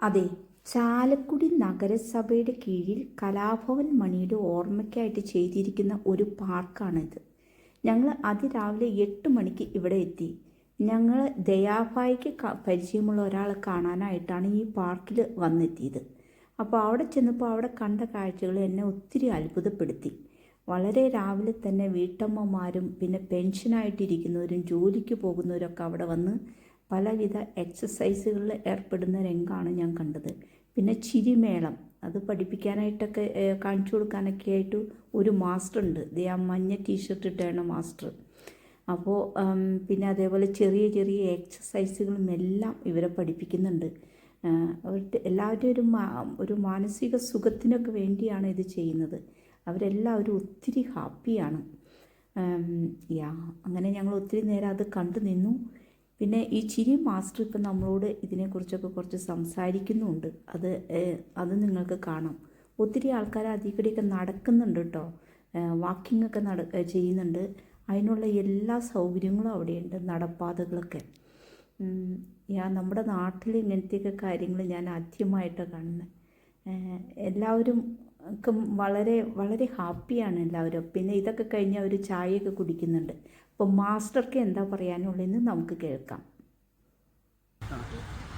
അതെ ചാലക്കുടി നഗരസഭയുടെ കീഴിൽ കലാഭവൻ മണിയുടെ ഓർമ്മയ്ക്കായിട്ട് ചെയ്തിരിക്കുന്ന ഒരു പാർക്കാണിത്. ഞങ്ങൾ അതിരാവിലെ എട്ട് മണിക്ക് ഇവിടെ എത്തി. ഞങ്ങൾ ദയാഭായിക്ക് പരിചയമുള്ള ഒരാളെ കാണാനായിട്ടാണ് ഈ പാർക്കിൽ വന്നെത്തിയത്. അപ്പോൾ അവിടെ ചെന്നപ്പോൾ അവിടെ കണ്ട കാഴ്ചകൾ എന്നെ ഒത്തിരി അത്ഭുതപ്പെടുത്തി. വളരെ രാവിലെ തന്നെ വീട്ടമ്മമാരും പിന്നെ പെൻഷനായിട്ടിരിക്കുന്നവരും ജോലിക്ക് പോകുന്നവരൊക്കെ അവിടെ വന്ന് പലവിധ എക്സസൈസുകളിൽ ഏർപ്പെടുന്ന രംഗമാണ് ഞാൻ കണ്ടത്. പിന്നെ ചിരിമേളം അത് പഠിപ്പിക്കാനായിട്ടൊക്കെ കാണിച്ചു കൊടുക്കാനൊക്കെ ആയിട്ട് ഒരു മാസ്റ്റർ ഉണ്ട്. ദേ ആ മഞ്ഞ ടീഷർട്ട് ഇട്ടാണ് മാസ്റ്റർ അപ്പോൾ പിന്നെ അതേപോലെ ചെറിയ ചെറിയ എക്സസൈസുകളും എല്ലാം ഇവരെ പഠിപ്പിക്കുന്നുണ്ട്. അവരുടെ എല്ലാവരും ഒരു മാ- ഒരു മാനസിക സുഖത്തിനൊക്കെ വേണ്ടിയാണ് ഇത് ചെയ്യുന്നത്. അവരെല്ലാവരും ഒത്തിരി ഹാപ്പിയാണ് യാ അങ്ങനെ ഞങ്ങൾ ഒത്തിരി നേരം അത് കണ്ടു നിന്നു. പിന്നെ ഈ ചിരി മാസ്റ്റർ ഇപ്പം നമ്മളോട് ഇതിനെക്കുറിച്ചൊക്കെ കുറച്ച് സംസാരിക്കുന്നുണ്ട്. അത് അത് നിങ്ങൾക്ക് കാണാം. ഒത്തിരി ആൾക്കാർ അതികൂടിയൊക്കെ നടക്കുന്നുണ്ട് കേട്ടോ. വാക്കിംഗ് ഒക്കെ നട ചെയ്യുന്നുണ്ട്. അതിനുള്ള എല്ലാ സൗകര്യങ്ങളും അവിടെയുണ്ട് നടപ്പാതകളൊക്കെ. ഞാൻ നമ്മുടെ നാട്ടിൽ ഇങ്ങനത്തെയൊക്കെ കാര്യങ്ങൾ ഞാൻ ആദ്യമായിട്ടാണ് കാണുന്നത് എല്ലാവരും ഒക്കെ വളരെ വളരെ ഹാപ്പിയാണ് എല്ലാവരും. പിന്നെ ഇതൊക്കെ കഴിഞ്ഞ് അവർ ചായയൊക്കെ കുടിക്കുന്നുണ്ട്. അപ്പോൾ മാസ്റ്റർക്ക് എന്താ പറയാനുള്ളതെന്ന് നമുക്ക് കേൾക്കാം.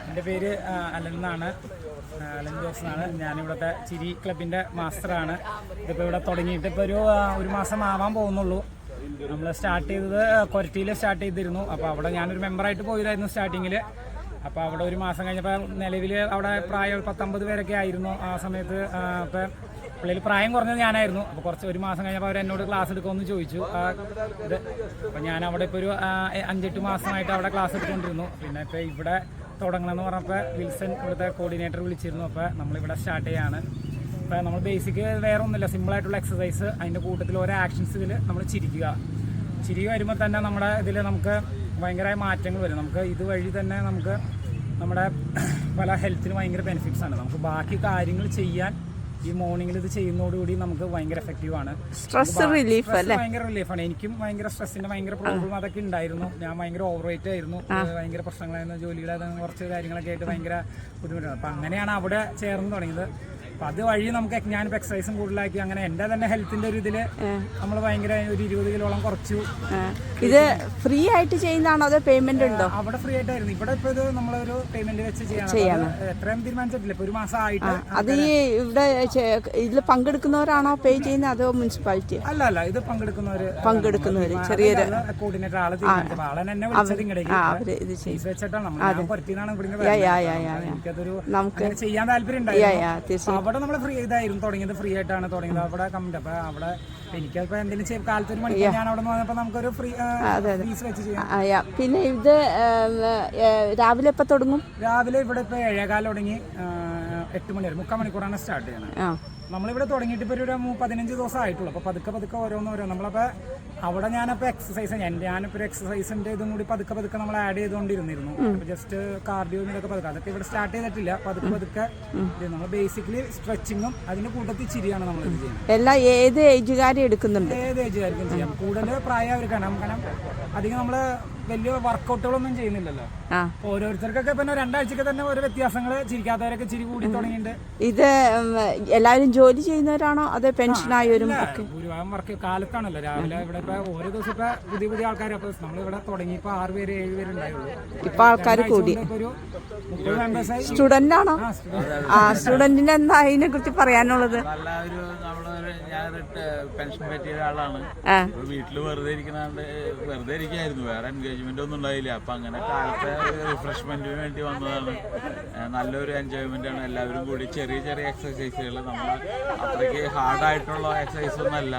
എന്റെ പേര് അലൻ എന്നാണ്. അലൻ ജോസ് എന്നാണ്. ഞാനിവിടുത്തെ ചിരി ക്ലബിന്റെ മാസ്റ്ററാണ്. ഇതിപ്പോൾ ഇവിടെ തുടങ്ങിയിട്ട് ഇപ്പോൾ ഒരു ഒരു മാസം ആവാൻ പോകുന്നുള്ളൂ. നമ്മൾ സ്റ്റാർട്ട് ചെയ്തത് കൊരട്ടിയിൽ സ്റ്റാർട്ട് ചെയ്തിരുന്നു. അപ്പോൾ അവിടെ ഞാനൊരു മെമ്പറായിട്ട് പോയതായിരുന്നു സ്റ്റാർട്ടിങ്ങിൽ അപ്പോൾ അവിടെ ഒരു മാസം കഴിഞ്ഞപ്പോൾ നിലവിൽ അവിടെ പ്രായം പത്തൊമ്പത് പേരൊക്കെ ആയിരുന്നു ആ സമയത്ത് അപ്പോൾ പുള്ളിയിൽ പ്രായം കുറഞ്ഞത് ഞാനായിരുന്നു. അപ്പോൾ കുറച്ച് ഒരു മാസം കഴിഞ്ഞപ്പോൾ അവർ എന്നോട് ക്ലാസ് എടുക്കുമെന്ന് ചോദിച്ചു. അപ്പൊ അപ്പോൾ ഞാൻ അവിടെ ഇപ്പൊ ഒരു അഞ്ചെട്ട് മാസമായിട്ട് അവിടെ ക്ലാസ് എടുത്തുകൊണ്ടിരുന്നു. പിന്നെ ഇപ്പൊ ഇവിടെ തുടങ്ങണമെന്ന് പറഞ്ഞപ്പോൾ വിൽസൺ ഇവിടുത്തെ കോർഡിനേറ്റർ വിളിച്ചിരുന്നു. അപ്പോൾ നമ്മളിവിടെ സ്റ്റാർട്ട് ചെയ്യാണ്. അപ്പോൾ നമ്മൾ ബേസിക് വേറെ ഒന്നുമില്ല. സിമ്പിളായിട്ടുള്ള എക്സസൈസ് അതിന്റെ കൂട്ടത്തിൽ ഓരോ ആക്ഷൻസ് ഇതിൽ നമ്മൾ ചിരിക്കുക. ചിരി വരുമ്പോൾ തന്നെ നമ്മുടെ ഇതിൽ നമുക്ക് ഭയങ്കരമായ മാറ്റങ്ങൾ വരും. നമുക്ക് ഇതുവഴി തന്നെ നമുക്ക് നമ്മുടെ പല ഹെൽത്തിന് ഭയങ്കര ആണ്. നമുക്ക് ബാക്കി കാര്യങ്ങൾ ചെയ്യാൻ ഈ മോർണിംഗിൽ ഇത് ചെയ്യുന്നതോടുകൂടി നമുക്ക് ഭയങ്കര എഫക്റ്റീവ് ആണ്. സ്ട്രെസ് റിലീഫ് അല്ലേ? ഭയങ്കര റിലീഫാണ് എനിക്കും ഭയങ്കര സ്ട്രെസ്സിന്റെ ഭയങ്കര പ്രോബ്ലം അതൊക്കെ ഉണ്ടായിരുന്നു. ഞാൻ ഭയങ്കര ഓവർ വെയിറ്റ് ആയിരുന്നു ഭയങ്കര പ്രശ്നങ്ങളായിരുന്നു. ജോലിയുടെ കുറച്ച് കാര്യങ്ങളൊക്കെ ആയിട്ട് ഭയങ്കര ബുദ്ധിമുട്ടാണ് അപ്പൊ അങ്ങനെയാണ് അവിടെ ചേർന്ന് തുടങ്ങിയത്. അപ്പൊ അത് വഴി നമുക്ക് ഞാനിപ്പോ എക്സസൈസും കൂടുതലാക്കി അങ്ങനെ എന്റെ തന്നെ ഹെൽത്തിന്റെ ഒരു ഇതിൽ നമ്മൾ ഭയങ്കര ഒരു ഇരുപത് കിലോളം കുറച്ചു. ഇത് ഫ്രീ ആയിട്ട് ചെയ്യുന്നതാണോ അതോ പേയ്മെന്റ് ഉണ്ടോ? അവിടെ ഫ്രീ ആയിട്ടായിരുന്നു. ഇവിടെ ഇപ്പൊ ഇത് നമ്മളൊരു പേയ്മെന്റ് വെച്ച് ചെയ്യണം. അത് എത്രയും തീരുമാനിച്ചിട്ടില്ല. ഇപ്പൊ ഒരു മാസം ആയിട്ട് അത് ഈ ഇവിടെ ഇതിൽ പങ്കെടുക്കുന്നവരാണോ പേ ചെയ്യുന്നത് അതോ മുനിസിപ്പാലിറ്റി അല്ല അല്ല ഇത് പങ്കെടുക്കുന്നവര് പങ്കെടുക്കുന്നവര് ചെറിയൊരു കോർഡിനേറ്റർ ആളെ തീരുമാനിച്ചത് ആളെ എന്നെ വിളിച്ചത് ഇത് വെച്ചിട്ടാണ് നമ്മൾ പുറത്തുനിന്നാണ്. എനിക്കതൊരു നമുക്ക് ചെയ്യാൻ താല്പര്യം ഉണ്ടായിരുന്നു. അവിടെ നമ്മൾ ഫ്രീ ഇതായിരുന്നു തുടങ്ങിയത് ഫ്രീ ആയിട്ടാണ് തുടങ്ങിയത്. അവിടെ കമ്മിറ്റ്. അപ്പൊ അവിടെ എനിക്കപ്പോ എന്തെങ്കിലും കാലത്ത് ഒരു മണിക്കൂർ ഞാൻ അവിടെ വന്നപ്പോ നമുക്കൊരു ഫ്രീ ഫീസ് വെച്ച് ചെയ്യാം. പിന്നെ ഇത് രാവിലെ എപ്പോ തുടങ്ങും? രാവിലെ ഇവിടെ ഇപ്പൊ ഏഴേകാലം തുടങ്ങി. എട്ട് മണി വരെ മുക്കാൽ മണിക്കൂറാണ് സ്റ്റാർട്ട് ചെയ്യുന്നത് നമ്മളിവിടെ തുടങ്ങിയിട്ട് ഇപ്പോൾ ഒരു പതിനഞ്ച് ദിവസം ആയിട്ടുള്ളൂ അപ്പോൾ പതുക്കെ പതുക്കെ ഓരോന്ന് ഓരോ. നമ്മളപ്പോൾ അവിടെ ഞാനപ്പോൾ എക്സസൈസ് ഞാൻ ഞാനിപ്പോൾ ഒരു എക്സസൈസിന്റെ ഇതും കൂടി പതുക്കെ പതുക്കെ നമ്മൾ ആഡ് ചെയ്തുകൊണ്ടിരുന്നിരുന്നു അപ്പോൾ ജസ്റ്റ് കാർഡിയോ ഇതൊക്കെ പതുക്കെ. അതൊക്കെ ഇവിടെ സ്റ്റാർട്ട് ചെയ്തിട്ടില്ല. പതുക്കെ പതുക്കെ നമ്മൾ ബേസിക്കലി സ്ട്രെച്ചിങ്ങും അതിന്റെ കൂട്ടത്തിൽ ചിരിയാണ് നമ്മൾ ഇത് ചെയ്യുന്നത്. എല്ലാം ഏത് ഏജുകാരും എടുക്കുന്നുണ്ട്? ഏത് ഏജുകാർക്കും ചെയ്യാം. കൂടുതൽ പ്രായമായിരിക്കണം കാരണം അധികം നമ്മൾ വലിയ വർക്കൗട്ടുകളൊന്നും ചെയ്യുന്നില്ലല്ലോ. ആ. ഓരോരുത്തർക്കൊക്കെ പിന്നെ രണ്ടാഴ്ചക്ക് തന്നെ ഓരോ വ്യത്യാസങ്ങൾ ചിരിക്കാത്തവരൊക്കെ ചിരി കൂടി തുടങ്ങിയിട്ടുണ്ട്. ഇത് എല്ലാവരും ജോലി ചെയ്യുന്നവരാണോ? അതോ പെൻഷനായവരും ഭൂരിഭാഗം വർക്ക് കാലത്താണല്ലോ. രാവിലെ ഇവിടെ ഇപ്പൊ ഓരോ ദിവസം ഇപ്പൊ പുതിയ പുതിയ ആൾക്കാർ അപ്പൊ നമ്മൾ ഇവിടെ തുടങ്ങി ഇപ്പൊ ആറ് പേര് ഏഴ് പേര് ഉണ്ടായുള്ളൂ. ഇപ്പൊ ആൾക്കാർ കൂടി. സ്റ്റുഡന്റ് ആണോ? ആ സ്റ്റുഡന്റിന് എന്താ അതിനെ കുറിച്ച് പറയാനുള്ളത്? നല്ല ഒരു പെൻഷൻ പറ്റിയ ഒരാളാണ്. ഒരു വീട്ടിൽ വെറുതെ ഇരിക്കണാണ്ട് വെറുതെ ഇരിക്കായിരുന്നു. വേറെ എൻഗേജ്മെന്റ് ഒന്നും ഉണ്ടായില്ല. അപ്പൊ അങ്ങനെ കാലത്തെ റിഫ്രഷ്മെന്റിന് വേണ്ടി വന്നതാണ്. നല്ലൊരു എൻജോയ്മെന്റ് ആണ്. എല്ലാവരും കൂടി ചെറിയ ചെറിയ എക്സസൈസുകൾ നമ്മൾ അത്രയ്ക്ക് ഹാർഡായിട്ടുള്ള എക്സസൈസ് ഒന്നല്ല അല്ല.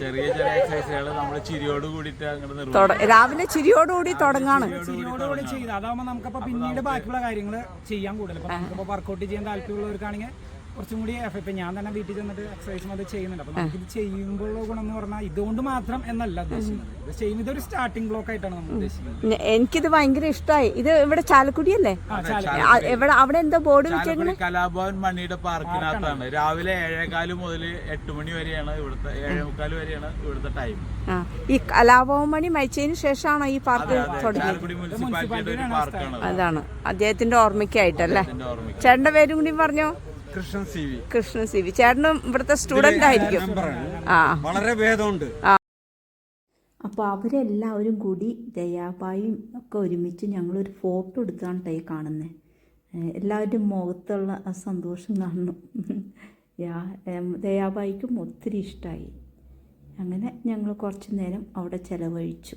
ചെറിയ ചെറിയ എക്സസൈസുകൾ നമ്മൾ ചിരിയോട് കൂടിയിട്ട് അങ്ങോട്ട് രാവിലെ ചിരിയോടുകൂടി തുടങ്ങാണ്. ചിരിയോടുകൂടി ചെയ്ത്. അതാവുമ്പോൾ നമുക്കപ്പോ പിന്നീട് ബാക്കിയുള്ള കാര്യങ്ങൾ ചെയ്യാൻ കൂടുതൽ ഇപ്പൊ നമുക്കിപ്പോ വർക്കൗട്ട് ചെയ്യാൻ താല്പര്യമുള്ളവർക്കാണെങ്കിൽ കുറച്ചും കൂടി ഇപ്പം ഞാൻ തന്നെ വീട്ടിൽ ചെന്നിട്ട് എക്സസൈസും അത് ചെയ്യുന്നുണ്ട്. അപ്പോൾ നമുക്കിത് ചെയ്യുമ്പോഴുള്ള ഗുണം എന്ന് പറഞ്ഞാൽ ഇതുകൊണ്ട് മാത്രം എന്നല്ല ഉദ്ദേശിക്കുന്നത്. ഇത് ചെയ്യുന്നത് ഇതൊരു സ്റ്റാർട്ടിംഗ് ബ്ലോക്ക് ആയിട്ടാണ് നമ്മൾ ഉദ്ദേശിക്കുന്നത്. എനിക്കിത് ഭയങ്കര ഇഷ്ടമായി ഇത് ഇവിടെ ചാലക്കുടിയല്ലേ ആ ചാല ആ, എവിടെ അവിടെ എന്തോ ബോർഡ് കലാഭവൻ മണിയുടെ പാർക്കിനകത്താണ്. രാവിലെ ഏഴേകാൽ മുതൽ എട്ട് മണി വരെയാണ് ഇവിടുത്തെ ഏഴേമുക്കാൽ വരെയാണ് ഇവിടുത്തെ ടൈം ഈ കലാഭവൻ മണി മരിച്ചതിന് ശേഷമാണോ ഈ പാർക്ക് തുടങ്ങിയത്? ചാലക്കുടി മുനിസിപ്പാലിറ്റിയുടെ ഒരു പാർക്കാണ് അതാണ്. അദ്ദേഹത്തിന്റെ ഓർമ്മയ്ക്കായിട്ടല്ലേ? ചേട്ടന്റെ പേരും കൂടി പറഞ്ഞോ? Krishnan C V. Krishnan C V. ചേട്ടനും ഇവിടുത്തെ സ്റ്റുഡന്റ് ആയിരിക്കും. ആ. വളരെ ഭേദമുണ്ട്. അപ്പോൾ അവരെല്ലാവരും കൂടി ദയാബായും ഒക്കെ ഒരുമിച്ച് ഞങ്ങളൊരു ഫോട്ടോ എടുത്താണ് ടൈ കാണുന്നത് എല്ലാവരുടെയും മുഖത്തുള്ള ആ സന്തോഷം കാണുന്നു. യാ ദയാബായിക്കും ഒത്തിരി ഇഷ്ടമായി അങ്ങനെ ഞങ്ങൾ കുറച്ച് നേരം അവിടെ ചിലവഴിച്ചു.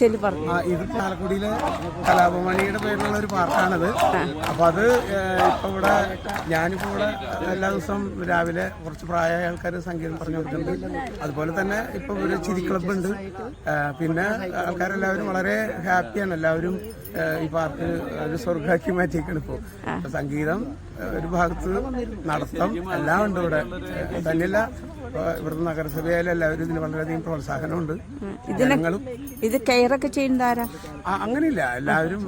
ചെല്ലു പറഞ്ഞു. ഇത് ചാലക്കുടിയിലെ കലാപമണിയുടെ പേരിലുള്ള ഒരു പാർക്കാണിത്. അപ്പൊ അത് ഇപ്പൊ ഇവിടെ ഞാനിപ്പോ ഇവിടെ എല്ലാ ദിവസവും രാവിലെ കുറച്ച് പ്രായമായ ആൾക്കാർ സംഗീതം പറഞ്ഞു കൊടുക്കുന്നുണ്ട് അതുപോലെ തന്നെ ഇപ്പൊ ഒരു ചിരി ക്ലബ് ഉണ്ട് പിന്നെ ആൾക്കാരെല്ലാവരും വളരെ ഹാപ്പിയാണ്. എല്ലാവരും ഈ പാർക്ക് ഒരു സ്വർഗാക്കി മാറ്റിയേക്കാണ് ഇപ്പോൾ ഇപ്പൊ സംഗീതം ഒരു ഭാഗത്ത് നടത്തം എല്ലാം ഉണ്ട് ഇവിടെ. തന്നെയല്ല ഇവിടുത്തെ നഗരസഭയായാലും എല്ലാവരും ഇതിന് വളരെയധികം പ്രോത്സാഹനമുണ്ട്. ഞങ്ങളും ഇത് കെയറൊക്കെ ചെയ്യുന്നതാരാ അങ്ങനെയില്ല. എല്ലാവരും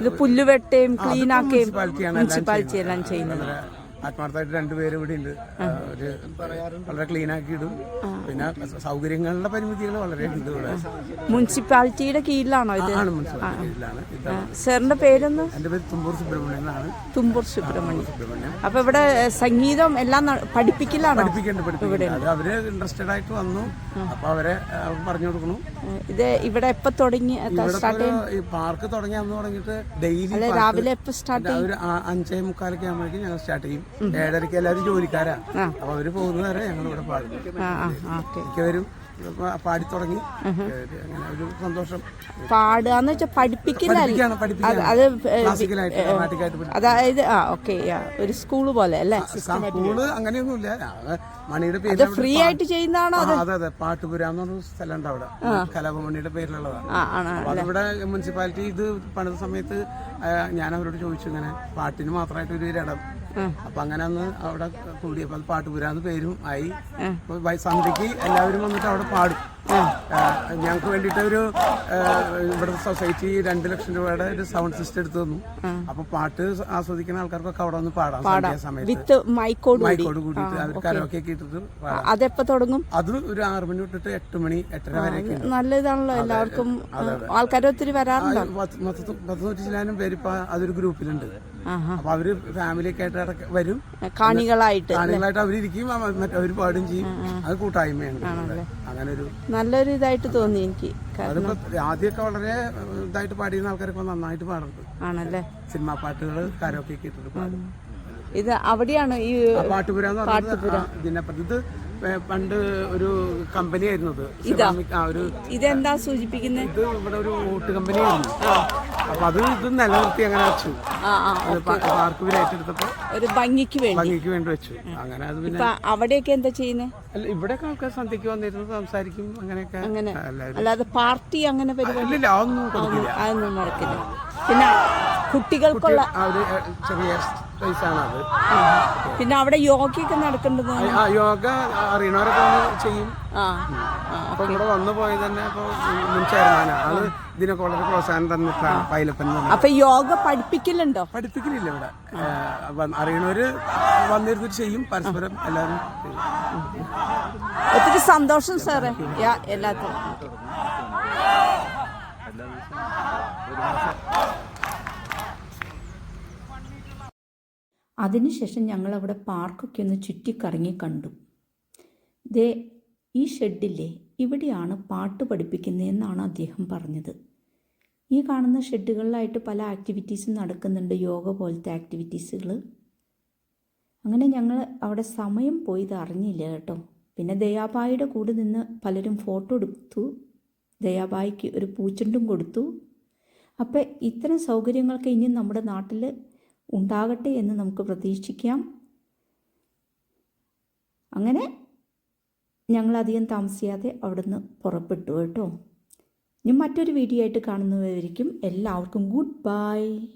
ഇത് പുല്ലുവെട്ടയും ക്ലീനാക്കുകയും മുനിസിപ്പാലിറ്റി എല്ലാം ചെയ്യുന്നത്. ആത്മാർത്ഥമായിട്ട് രണ്ടുപേരും ഇവിടെ ഉണ്ട്. ഒരു വളരെ ക്ലീൻ ആക്കി ഇടും. പിന്നെ സൗകര്യങ്ങളുടെ പരിമിതികൾ വളരെ ഉണ്ട് ഇവിടെ. മുനിസിപ്പാലിറ്റിയുടെ കീഴിലാണോ ഇത്? ആണ് സാറിന്റെ പേരൊന്ന് എന്റെ പേര് തുമ്പൂർ സുബ്രഹ്മണ്യൻ എന്നാണ് തുമ്പൂർ സുബ്രഹ്മണ്യം. അപ്പൊ ഇവിടെ സംഗീതം എല്ലാം പഠിപ്പിക്കലാണ്? അത് അവർ ഇൻട്രസ്റ്റഡ് ആയിട്ട് വന്നു. അപ്പൊ അവരെ പറഞ്ഞു കൊടുക്കണു ഇത് ഇവിടെ എപ്പോ തുടങ്ങി ഈ പാർക്ക് തുടങ്ങി അന്ന് തുടങ്ങിയിട്ട് ഡെയിലി രാവിലെ എപ്പോ സ്റ്റാർട്ട് ഒരു ആ- അഞ്ചേ മുക്കാലൊക്കെ ആകുമ്പോഴേക്കും ഞങ്ങൾ സ്റ്റാർട്ട് ചെയ്യും. ഏഴരയ്ക്ക് എല്ലാവരും ജോലിക്കാരാ. അപ്പൊ അവർ പോകുന്നത് വരെ ഞങ്ങൾ ഇവിടെ പാടും മിക്കവരും പാടി തുടങ്ങി. അങ്ങനെ ഒരു സന്തോഷം. പാടുകന്ന് വെച്ചാൽ പഠിപ്പിക്കലല്ല പഠിപ്പിക്കാണ് പഠിപ്പിക്കാണ്. അത് ഏ, ക്ലാസിക്കലായിട്ട് ഡ്രാമാറ്റിക്കായിട്ട് പഠിപ്പിക്കും. അതായത് ആ ഓക്കെ ഒരു സ്കൂൾ പോലെ അല്ലേ? സ്കൂൾ അങ്ങനെയൊന്നുമില്ല. മണിയുടെ പേര് ഫ്രീ ആയിട്ട് ചെയ്യുന്നതാണോ അത് അതെ പാട്ടുപുര എന്ന് പറഞ്ഞ സ്ഥലമുണ്ട് അവിടെ. കലാപമണിയുടെ പേരിലുള്ളതാണ്. അതിവിടെ മുനിസിപ്പാലിറ്റി ഇത് പണിത സമയത്ത് ഞാൻ അവരോട് ചോദിച്ചു ഇങ്ങനെ പാട്ടിന് മാത്രമായിട്ട് ഒരു ഇടം. അപ്പൊ അങ്ങനെ അന്ന് അവിടെ കൂടി അപ്പൊ പുരാന്ന് പാട്ടുപുരാന്ന് പേരും ആയി. സന്ധ്യക്ക് എല്ലാവരും വന്നിട്ട് അവിടെ പാടും. ഞങ്ങൾക്ക് വേണ്ടിയിട്ട് ഒരു ഇവിടുത്തെ സൊസൈറ്റി രണ്ട് ലക്ഷം രൂപയുടെ ഒരു സൗണ്ട് സിസ്റ്റം എടുത്തു തന്നു. അപ്പൊ പാട്ട് ആസ്വദിക്കുന്ന ആൾക്കാർക്കൊക്കെ അവിടെ വന്ന് പാടാം സമയത്ത്. മൈക്കോട് കൂടി. മൈക്കോട് കൂടിയിട്ട് അവർ കരോക്കെ ഒക്കെ ഇട്ടിട്ട് അതെപ്പോ തുടങ്ങും? അത് ഒരു ആറ് മണി തൊട്ടിട്ട് എട്ട് മണി എട്ടര വരെ നല്ലതാണല്ലോ നല്ല ഇതാണല്ലോ എല്ലാവർക്കും ആൾക്കാർ ഒത്തിരി വരാറുണ്ട്? പത്ത് നൂറ്റി ചിലാനും പേര് ഇപ്പൊ അതൊരു ഗ്രൂപ്പിലുണ്ട്. അപ്പൊ അവർ ഫാമിലിയൊക്കെ ആയിട്ട് വരും. കാണികളായിട്ട് കാണികളായിട്ട് അവരിരിക്കും അവ- മറ്റ് അവർ പാടും ചെയ്യും. അത് കൂട്ടായ്മയാണ്. അങ്ങനെ ഒരു നല്ലൊരു ഇതായിട്ട് തോന്നി എനിക്ക്. അതിപ്പോ ആദ്യമൊക്കെ വളരെ ഇതായിട്ട് പാടിയിരുന്ന ആൾക്കാരൊക്കെ നന്നായിട്ട് പാടുന്നുണ്ട് ആണല്ലേ? സിനിമാ പാട്ടുകൾ കരോക്കെ ഇട്ടിട്ട് പാടും. ഇത് അവിടെയാണ് ഈ പാട്ടുപുര എന്ന് പറഞ്ഞത് ഇതിനെപ്പറ്റി ഇത് പണ്ട് ഒരു കമ്പനി ആയിരുന്നു ഇത്. ഇതെന്താ സൂചിപ്പിക്കുന്നത് ഇത് ഇവിടെ ഒരു ഓട്ട് കമ്പനി ആയിരുന്നു അപ്പൊ അത് ഇത് നിലനിർത്തി അങ്ങനെ വെച്ചു. പാർക്ക് ഇവർ ഏറ്റെടുത്തപ്പോ ഒരു ഭംഗിക്ക് വേണ്ടി. ഭംഗിക്ക് വേണ്ടി വെച്ചു. അങ്ങനെ അത് പിന്നെ ഇപ്പൊ അവിടെയൊക്കെ എന്താ ചെയ്യുന്നത് അല്ല ഇവിടെയൊക്കെ ആൾക്കാർ സന്ധ്യക്ക് വന്നിരുന്ന് സംസാരിക്കും അങ്ങനെയൊക്കെ അങ്ങനെ. അല്ലാതെ പാർട്ടി അങ്ങനെ പരിപാടി ഇല്ലില്ല അതൊന്നും കൊടുക്കില്ല. അതൊന്നും നടക്കില്ല പിന്നെ കുട്ടികൾക്കുള്ള ആ ചെറിയ ആണ് പിന്നെ അവിടെ യോഗയൊക്കെ നടക്കേണ്ടത് ആ യോഗ അറിയണവരൊക്കെ ചെയ്യും. അപ്പൊ ഇവിടെ വന്നു പോയത് തന്നെ ഇപ്പൊ മുൻ ചെയർമാനാണ്. ആൾ ഇതിനൊക്കെ വളരെ പ്രോത്സാഹനം തന്നിട്ടാണ് പൈലപ്പൻ അപ്പൊ യോഗ പഠിപ്പിക്കലുണ്ടോ? പഠിപ്പിക്കില്ല ഇവിടെ. അറിയണവര് വന്നിരുന്നിട്ട് ചെയ്യും പരസ്പരം എല്ലാവരും. ഒത്തിരി സന്തോഷം സാറേ. യാ എല്ലാത്തിനും അതിനുശേഷം ഞങ്ങൾ അവിടെ പാർക്കൊക്കെ ഒന്ന് ചുറ്റിക്കറങ്ങി കണ്ടു. ദേ ഈ ഷെഡില്ലേ ഇവിടെയാണ് പാട്ട് പഠിപ്പിക്കുന്നതെന്നാണ് അദ്ദേഹം പറഞ്ഞത്. ഈ കാണുന്ന ഷെഡുകളിലായിട്ട് പല ആക്ടിവിറ്റീസും നടക്കുന്നുണ്ട് യോഗ പോലത്തെ ആക്ടിവിറ്റീസുകൾ. അങ്ങനെ ഞങ്ങൾ അവിടെ സമയം പോയത് അറിഞ്ഞില്ല കേട്ടോ. പിന്നെ ദയാബായിയുടെ കൂടെ നിന്ന് പലരും ഫോട്ടോ എടുത്തു. ദയാബായിക്ക് ഒരു പൂച്ചെണ്ടും കൊടുത്തു. അപ്പോൾ ഇത്തരം സൗകര്യങ്ങളൊക്കെ ഇനി നമ്മുടെ നാട്ടിൽ ഉണ്ടാകട്ടെ എന്ന് നമുക്ക് പ്രതീക്ഷിക്കാം. അങ്ങനെ ഞങ്ങളധികം താമസിയാതെ അവിടുന്ന് പുറപ്പെട്ടു കേട്ടോ. ഇനി മറ്റൊരു വീഡിയോ ആയിട്ട് കാണുന്നവരായിരിക്കും. എല്ലാവർക്കും ഗുഡ് ബൈ.